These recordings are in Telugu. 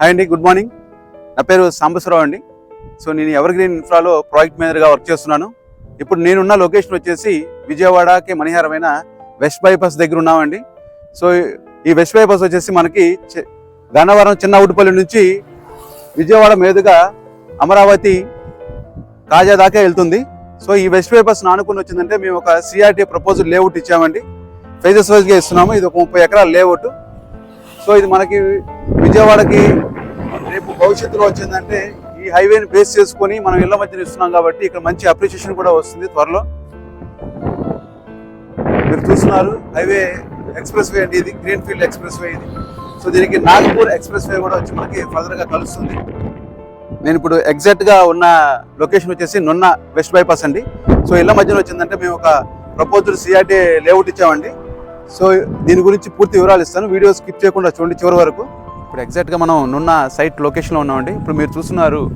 హాయ్ అండి గుడ్ మార్నింగ్. నా పేరు సాంబశ్వరావు అండి. సో నేను ఎవర్ గ్రీన్ ఇన్ఫ్రాలో ప్రాజెక్ట్ మేనేజర్గా వర్క్ చేస్తున్నాను. ఇప్పుడు నేనున్న లొకేషన్ వచ్చేసి విజయవాడకి మణిహారమైన వెస్ట్ బైపాస్ దగ్గర ఉన్నామండి. సో ఈ వెస్ట్ బైపాస్ వచ్చేసి మనకి గన్నవరం చిన్న ఉడుపల్లి నుంచి విజయవాడ మీదుగా అమరావతి కాజా దాకా వెళ్తుంది. సో ఈ వెస్ట్ బైపాస్ నానుకుని వచ్చిందంటే మేము ఒక సిఆర్టీ ప్రపోజల్ లేఅవుట్ ఇచ్చామండి. ఫేజెస్ వైజ్గా ఇస్తున్నాము. ఇది ఒక ముప్పై ఎకరాల లేఅవుట్ సో ఇది మనకి విజయవాడకి రేపు భవిష్యత్తులో వచ్చిందంటే ఈ హైవేని బేస్ చేసుకొని మనం ఇళ్ళ మధ్యన ఇస్తున్నాం కాబట్టి ఇక్కడ మంచి అప్రిషియేషన్ కూడా వస్తుంది త్వరలో. మీరు చూస్తున్నారు హైవే ఎక్స్ప్రెస్ వే అండి ఇది గ్రీన్ ఫీల్డ్ ఎక్స్ప్రెస్ వే ఇది. సో దీనికి నాగపూర్ ఎక్స్ప్రెస్ వే కూడా వచ్చి మనకి ఫర్దర్గా కలుస్తుంది. నేను ఇప్పుడు ఎగ్జాక్ట్గా ఉన్న లొకేషన్ వచ్చేసి నున్న వెస్ట్ బైపాస్ అండి. సో ఇళ్ళ మధ్యన వచ్చిందంటే మేము ఒక ప్రపోజల్ సిఆర్టీ లేఅవుట్ ఇచ్చామండి. సో దీని గురించి పూర్తి వివరాలు ఇస్తాను. వీడియో స్కిప్ చేయకుండా చూడండి చివరి వరకు. ఇప్పుడు ఎగ్జాక్ట్గా మనం నున్న సైట్ లొకేషన్లో ఉన్నామండి. ఇప్పుడు మీరు చూస్తున్నారు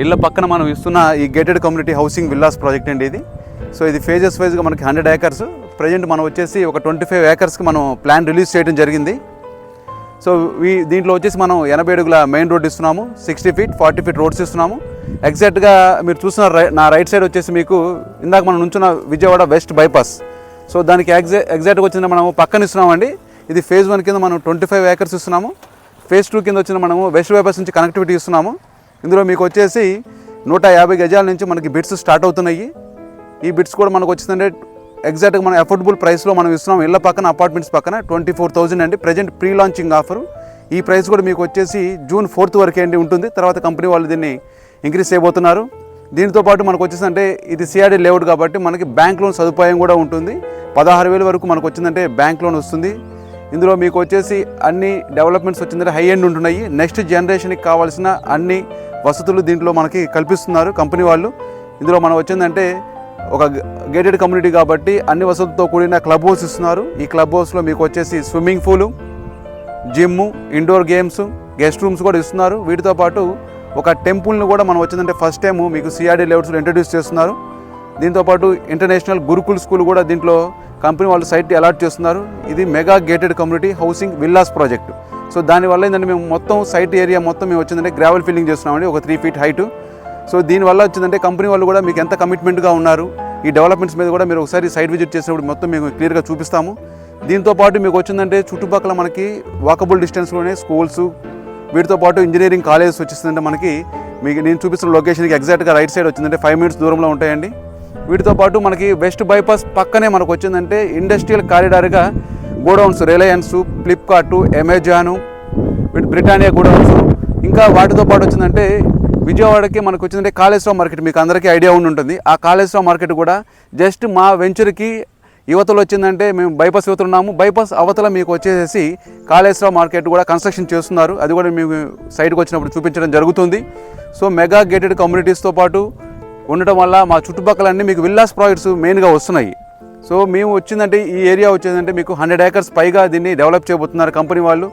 ఇళ్ళ పక్కన మనం ఇస్తున్న ఈ gated community housing villas project అండి ఇది. సో ఇది ఫేజెస్ వైజ్గా మనకి హండ్రెడ్ ఏకర్స్ ప్రజెంట్ మనం వచ్చేసి ఒక ట్వంటీ ఫైవ్ ఏకర్స్కి మనం ప్లాన్ రిలీజ్ చేయడం జరిగింది. సో ఈ దీంట్లో వచ్చేసి మనం ఎనభై అడుగుల మెయిన్ రోడ్ ఇస్తున్నాము sixty feet forty feet roads ఇస్తున్నాము. ఎగ్జాక్ట్గా మీరు చూసిన రై- నా రైట్ సైడ్ వచ్చేసి మీకు ఇందాక మనం నుంచున్న విజయవాడ వెస్ట్ బైపాస్ సో దానికి ఎగ్జా ఎగ్జాక్ట్గా వచ్చిన మనము పక్కన ఇస్తున్నామండి. ఇది ఫేజ్ వన్ కింద మనం ట్వంటీ ఫైవ్ ఏకర్స్ ఇస్తున్నాము. ఫేజ్ టూ కింద వచ్చిన మనము వెస్ట్ బైపాస్ నుంచి కనెక్టివిటీ ఇస్తున్నాము. ఇందులో మీకు వచ్చేసి నూట యాభై గజాల నుంచి మనకి బిట్స్ స్టార్ట్ అవుతున్నాయి. ఈ బిట్స్ కూడా మనకు వచ్చిందంటే ఎగ్జాక్ట్గా మన అఫోర్డబుల్ ప్రైస్లో మనం ఇస్తున్నాం. ఇళ్ళ పక్కన అపార్ట్మెంట్స్ పక్కన ట్వంటీ ఫోర్ థౌజండ్ అండి. ప్రజెంట్ ప్రీ లాంచింగ్ ఆఫర్ ఈ ప్రైస్ కూడా మీకు వచ్చేసి జూన్ ఫోర్త్ వరకే అండి ఉంటుంది. తర్వాత కంపెనీ వాళ్ళు దీన్ని ఇంక్రీజ్ చేయబోతున్నారు. దీంతో పాటు మనకు వచ్చేసంటే ఇది సిఆర్డీ లేఅవుట్ కాబట్టి మనకి బ్యాంక్ లోన్ సదుపాయం కూడా ఉంటుంది. పదహారు వేల వరకు మనకు వచ్చిందంటే బ్యాంక్ లోన్ వస్తుంది. ఇందులో మీకు వచ్చేసి అన్ని డెవలప్మెంట్స్ వచ్చిందంటే హై ఎండ్ ఉంటున్నాయి. నెక్స్ట్ జనరేషన్కి కావాల్సిన అన్ని వసతులు దీంట్లో మనకి కల్పిస్తున్నారు కంపెనీ వాళ్ళు. ఇందులో మనం వచ్చిందంటే ఒక గేటెడ్ కమ్యూనిటీ కాబట్టి అన్ని వసతులతో కూడిన క్లబ్ హౌస్ ఇస్తున్నారు. ఈ క్లబ్ హౌస్లో మీకు వచ్చేసి swimming pool gym indoor games guest rooms కూడా ఇస్తున్నారు. వీటితో పాటు ఒక టెంపుల్ని కూడా మనం వచ్చిందంటే ఫస్ట్ టైం మీకు సిఆర్డీ లెవెల్స్లో ఇంట్రడ్యూస్ చేస్తున్నారు. దీంతో పాటు ఇంటర్నేషనల్ గురుకుల్ స్కూల్ కూడా దీంట్లో కంపెనీ వాళ్ళు సైట్ అలాట్ చేస్తున్నారు. ఇది mega gated community housing villas project so దానివల్ల ఏంటంటే మేము మొత్తం సైట్ ఏరియా మొత్తం మేము వచ్చిందంటే గ్రావెల్ ఫిల్లింగ్ చేస్తున్నామండి ఒక త్రీ ఫీట్ హైట్ సో దీనివల్ల వచ్చిందంటే కంపెనీ వాళ్ళు కూడా మీకు ఎంత కమిట్మెంట్గా ఉన్నారు ఈ డెవలప్మెంట్స్ మీద కూడా మీరు ఒకసారి సైట్ విజిట్ చేసినప్పుడు మొత్తం మేము క్లియర్గా చూపిస్తాము. దీంతో పాటు మీకు వచ్చిందంటే చుట్టుపక్కల మనకి వాకబుల్ డిస్టెన్స్లోనే స్కూల్స్ వీటితో పాటు ఇంజనీరింగ్ కాలేజెస్ వచ్చేసిందంటే మనకి మీకు నేను చూపిస్తున్న లొకేషన్కి ఎగ్జాక్ట్గా రైట్ సైడ్ వచ్చిందంటే ఫైవ్ మినిట్స్ దూరంలో ఉంటాయండి. వీటితో పాటు మనకి వెస్ట్ బైపాస్ పక్కనే మనకు వచ్చిందంటే ఇండస్ట్రియల్ కారిడార్గా గోడౌన్స్ రిలయన్స్ ఫ్లిప్కార్ట్ అమెజాను వీటి బ్రిటానియా గోడౌన్స్. ఇంకా వాటితో పాటు వచ్చిందంటే విజయవాడకి మనకు వచ్చిందంటే కాళేశ్వరం మార్కెట్. మీకు అందరికీ ఐడియా ఉండి ఉంటుంది. ఆ కాళేశ్వరం మార్కెట్ కూడా జస్ట్ మా వెంచర్కి యువతలు వచ్చిందంటే మేము బైపాస్ యువతలు ఉన్నాము. బైపాస్ అవతల మీకు వచ్చేసి కాళేశ్వర మార్కెట్ కూడా కన్స్ట్రక్షన్ చేస్తున్నారు. అది కూడా మేము సైడ్కి వచ్చినప్పుడు చూపించడం జరుగుతుంది. సో మెగా గేటెడ్ కమ్యూనిటీస్తో పాటు ఉండటం వల్ల మా చుట్టుపక్కలన్నీ మీకు విల్లాస్ ప్రాజెక్ట్స్ మెయిన్గా వస్తున్నాయి. సో మేము వచ్చిందంటే ఈ ఏరియా వచ్చిందంటే మీకు హండ్రెడ్ ఏకర్స్ పైగా దీన్ని డెవలప్ చేయబోతున్నారు కంపెనీ వాళ్ళు.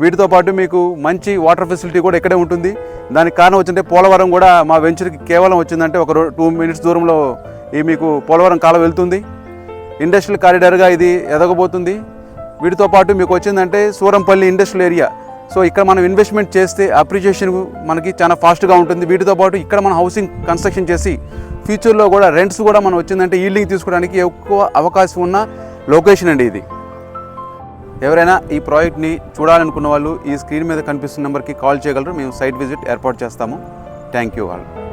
వీటితో పాటు మీకు మంచి వాటర్ ఫెసిలిటీ కూడా ఇక్కడే ఉంటుంది. దానికి కారణం వచ్చింటే పోలవరం కూడా మా వెంచర్కి కేవలం వచ్చిందంటే ఒక టూ మినిట్స్ దూరంలో ఈ మీకు పోలవరం కాలం వెళ్తుంది. ఇండస్ట్రియల్ కారిడార్గా ఇది ఎదగబోతుంది. వీటితో పాటు మీకు వచ్చిందంటే సూరంపల్లి ఇండస్ట్రియల్ ఏరియా. సో ఇక్కడ మనం ఇన్వెస్ట్మెంట్ చేస్తే అప్రిషియేషన్ మనకి చాలా ఫాస్ట్గా ఉంటుంది. వీటితో పాటు ఇక్కడ మనం హౌసింగ్ కన్స్ట్రక్షన్ చేసి ఫ్యూచర్లో కూడా రెంట్స్ కూడా మనం వచ్చిందంటే ఈల్డింగ్ తీసుకోవడానికి ఎక్కువ అవకాశం ఉన్న లొకేషన్ అండి ఇది. ఎవరైనా ఈ ప్రాజెక్ట్ని చూడాలనుకున్న వాళ్ళు ఈ స్క్రీన్ మీద కనిపిస్తున్న నెంబర్కి కాల్ చేయగలరు. మేము సైట్ విజిట్ ఏర్పాటు చేస్తాము. థ్యాంక్ యూ వాళ్ళు